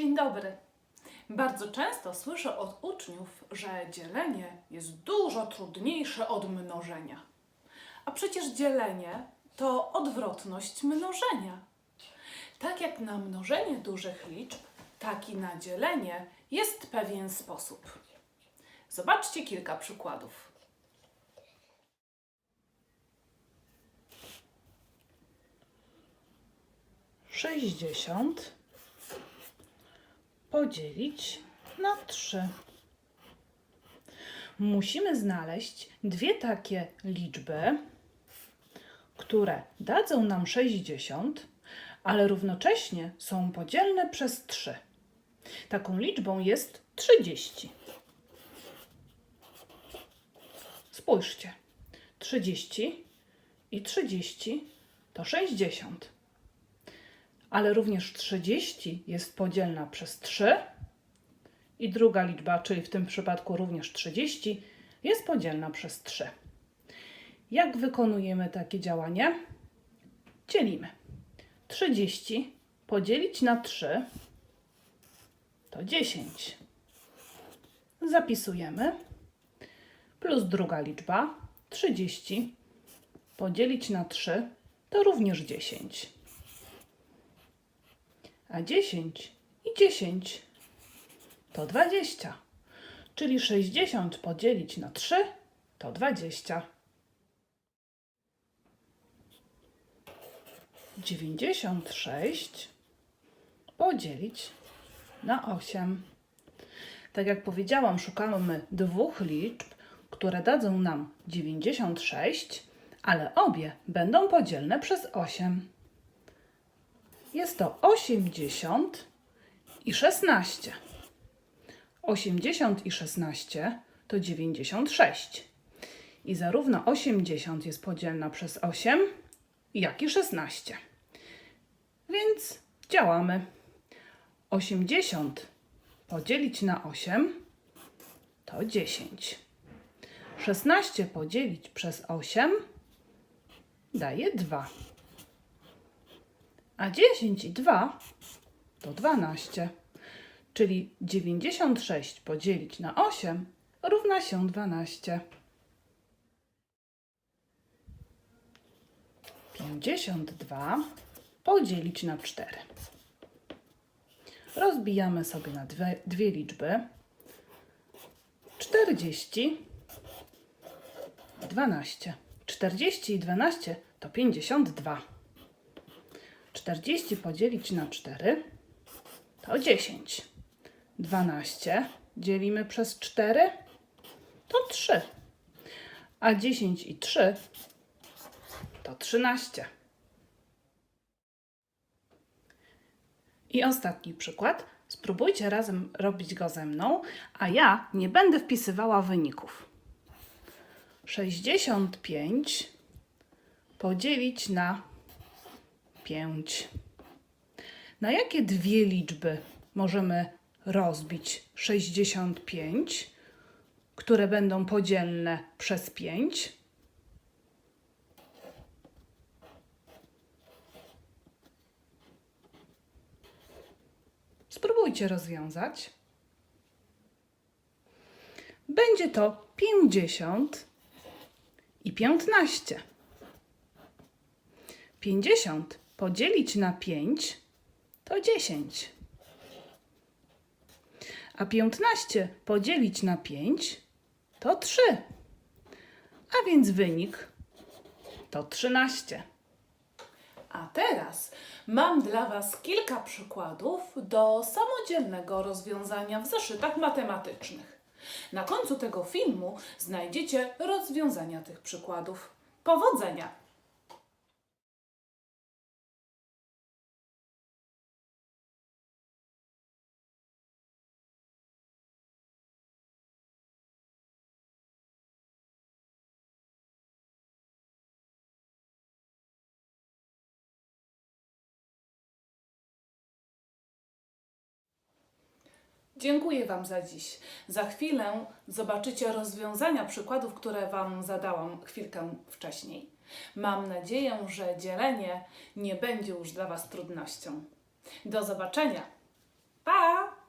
Dzień dobry. Bardzo często słyszę od uczniów, że dzielenie jest dużo trudniejsze od mnożenia. A przecież dzielenie to odwrotność mnożenia. Tak jak na mnożenie dużych liczb, tak i na dzielenie jest pewien sposób. Zobaczcie kilka przykładów. Sześćdziesiąt podzielić na trzy. Musimy znaleźć dwie takie liczby, które dadzą nam 60, ale równocześnie są podzielne przez 3. Taką liczbą jest 30. Spójrzcie. 30 i 30 to 60 ale również 30 jest podzielna przez 3 i druga liczba, czyli w tym przypadku również 30, jest podzielna przez 3. Jak wykonujemy takie działanie? Dzielimy. 30 podzielić na 3 to 10. Zapisujemy. Plus druga liczba 30 podzielić na 3 to również 10 a 10 i 10 to 20. Czyli 60 podzielić na 3 to 20. 96 podzielić na 8. Tak jak powiedziałam, szukamy dwóch liczb, które dadzą nam 96, ale obie będą podzielne przez 8. Jest to 80 i 16. 80 i 16 to 96. I zarówno 80 jest podzielna przez 8, jak i 16. Więc działamy. 80 podzielić na 8 to 10. 16 podzielić przez 8 daje 2. A 10 i 2 to 12. Czyli 96 podzielić na 8 równa się 12. 52 podzielić na 4. Rozbijamy sobie na dwie, dwie liczby. 40 i 12. 40 i 12 to 52. 40 podzielić na 4 to 10. 12 dzielimy przez 4 to 3. A 10 i 3 to 13. I ostatni przykład. Spróbujcie razem robić go ze mną, a ja nie będę wpisywała wyników. 65 podzielić na 5. Na jakie dwie liczby możemy rozbić 65, które będą podzielne przez 5? Spróbujcie rozwiązać. Będzie to 50 i 15. 50 podzielić na 5 to 10. A 15 podzielić na 5 to 3. A więc wynik to 13. A teraz mam dla Was kilka przykładów do samodzielnego rozwiązania w zeszytach matematycznych. Na końcu tego filmu znajdziecie rozwiązania tych przykładów. Powodzenia! Dziękuję Wam za dziś. Za chwilę zobaczycie rozwiązania przykładów, które Wam zadałam chwilkę wcześniej. Mam nadzieję, że dzielenie nie będzie już dla Was trudnością. Do zobaczenia! Pa!